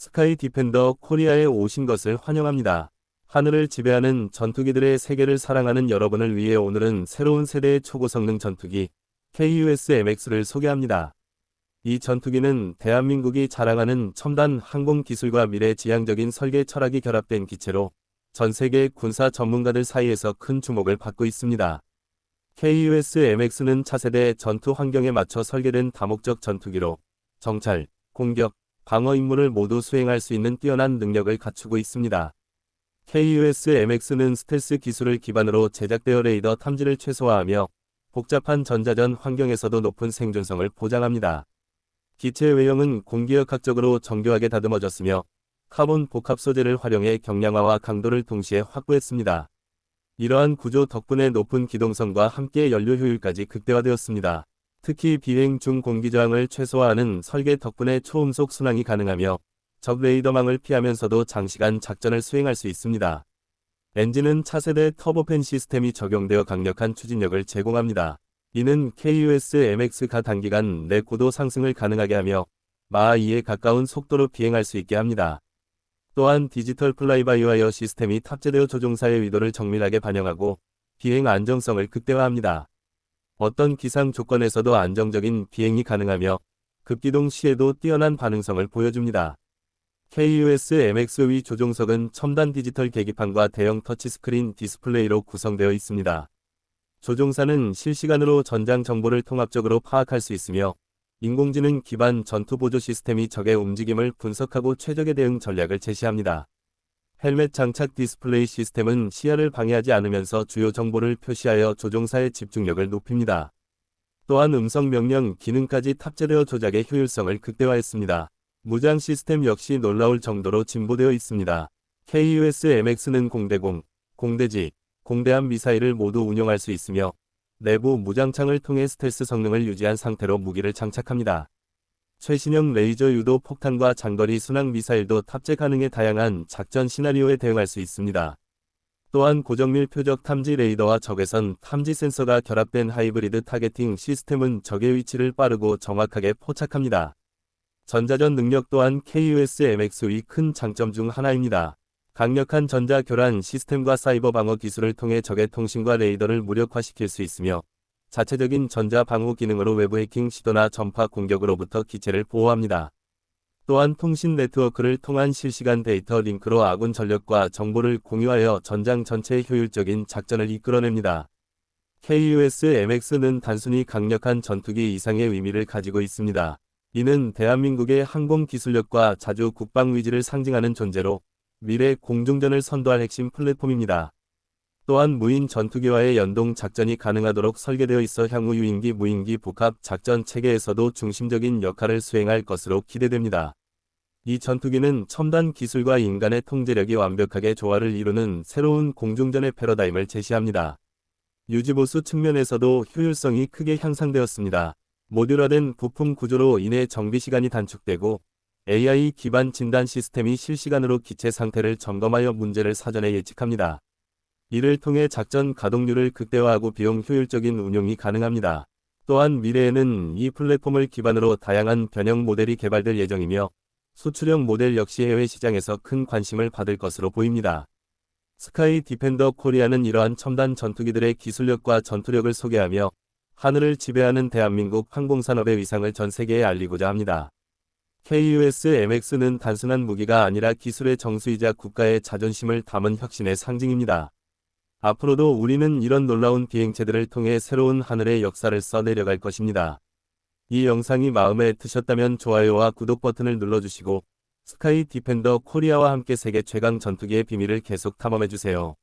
스카이 디펜더 코리아에 오신 것을 환영합니다. 하늘을 지배하는 전투기들의 세계를 사랑하는 여러분을 위해 오늘은 새로운 세대의 초고성능 전투기 KUS-MX를 소개합니다. 이 전투기는 대한민국이 자랑하는 첨단 항공 기술과 미래 지향적인 설계 철학이 결합된 기체로 전 세계 군사 전문가들 사이에서 큰 주목을 받고 있습니다. KUS-MX는 차세대 전투 환경에 맞춰 설계된 다목적 전투기로 정찰, 공격, 방어 임무를 모두 수행할 수 있는 뛰어난 능력을 갖추고 있습니다. KUS-MX는 스텔스 기술을 기반으로 제작되어 레이더 탐지를 최소화하며 복잡한 전자전 환경에서도 높은 생존성을 보장합니다. 기체 외형은 공기역학적으로 정교하게 다듬어졌으며 카본 복합 소재를 활용해 경량화와 강도를 동시에 확보했습니다. 이러한 구조 덕분에 높은 기동성과 함께 연료 효율까지 극대화되었습니다. 특히 비행 중 공기 저항을 최소화하는 설계 덕분에 초음속 순항이 가능하며 적 레이더망을 피하면서도 장시간 작전을 수행할 수 있습니다. 엔진은 차세대 터보팬 시스템이 적용되어 강력한 추진력을 제공합니다. 이는 KUS-MX가 단기간 내 고도 상승을 가능하게 하며 마하 2에 가까운 속도로 비행할 수 있게 합니다. 또한 디지털 플라이바이와이어 시스템이 탑재되어 조종사의 의도를 정밀하게 반영하고 비행 안정성을 극대화합니다. 어떤 기상 조건에서도 안정적인 비행이 가능하며 급기동 시에도 뛰어난 반응성을 보여줍니다. KUS-MX의 조종석은 첨단 디지털 계기판과 대형 터치스크린 디스플레이로 구성되어 있습니다. 조종사는 실시간으로 전장 정보를 통합적으로 파악할 수 있으며 인공지능 기반 전투 보조 시스템이 적의 움직임을 분석하고 최적의 대응 전략을 제시합니다. 헬멧 장착 디스플레이 시스템은 시야를 방해하지 않으면서 주요 정보를 표시하여 조종사의 집중력을 높입니다. 또한 음성 명령 기능까지 탑재되어 조작의 효율성을 극대화했습니다. 무장 시스템 역시 놀라울 정도로 진보되어 있습니다. KUS-MX는 공대공, 공대지, 공대함 미사일을 모두 운용할 수 있으며 내부 무장창을 통해 스텔스 성능을 유지한 상태로 무기를 장착합니다. 최신형 레이저 유도 폭탄과 장거리 순항 미사일도 탑재 가능해 다양한 작전 시나리오에 대응할 수 있습니다. 또한 고정밀 표적 탐지 레이더와 적외선 탐지 센서가 결합된 하이브리드 타겟팅 시스템은 적의 위치를 빠르고 정확하게 포착합니다. 전자전 능력 또한 KUS-MX의 큰 장점 중 하나입니다. 강력한 전자 교란 시스템과 사이버 방어 기술을 통해 적의 통신과 레이더를 무력화시킬 수 있으며 자체적인 전자 방호 기능으로 외부 해킹 시도나 전파 공격으로부터 기체를 보호합니다. 또한 통신 네트워크를 통한 실시간 데이터 링크로 아군 전력과 정보를 공유하여 전장 전체의 효율적인 작전을 이끌어냅니다. KUS-MX는 단순히 강력한 전투기 이상의 의미를 가지고 있습니다. 이는 대한민국의 항공 기술력과 자주 국방 위지를 상징하는 존재로 미래 공중전을 선도할 핵심 플랫폼입니다. 또한 무인 전투기와의 연동 작전이 가능하도록 설계되어 있어 향후 유인기 무인기 복합 작전 체계에서도 중심적인 역할을 수행할 것으로 기대됩니다. 이 전투기는 첨단 기술과 인간의 통제력이 완벽하게 조화를 이루는 새로운 공중전의 패러다임을 제시합니다. 유지보수 측면에서도 효율성이 크게 향상되었습니다. 모듈화된 부품 구조로 인해 정비 시간이 단축되고 AI 기반 진단 시스템이 실시간으로 기체 상태를 점검하여 문제를 사전에 예측합니다. 이를 통해 작전 가동률을 극대화하고 비용 효율적인 운용이 가능합니다. 또한 미래에는 이 플랫폼을 기반으로 다양한 변형 모델이 개발될 예정이며 수출형 모델 역시 해외 시장에서 큰 관심을 받을 것으로 보입니다. 스카이 디펜더 코리아는 이러한 첨단 전투기들의 기술력과 전투력을 소개하며 하늘을 지배하는 대한민국 항공산업의 위상을 전 세계에 알리고자 합니다. KUS-MX는 단순한 무기가 아니라 기술의 정수이자 국가의 자존심을 담은 혁신의 상징입니다. 앞으로도 우리는 이런 놀라운 비행체들을 통해 새로운 하늘의 역사를 써내려갈 것입니다. 이 영상이 마음에 드셨다면 좋아요와 구독 버튼을 눌러주시고 스카이 디펜더 코리아와 함께 세계 최강 전투기의 비밀을 계속 탐험해주세요.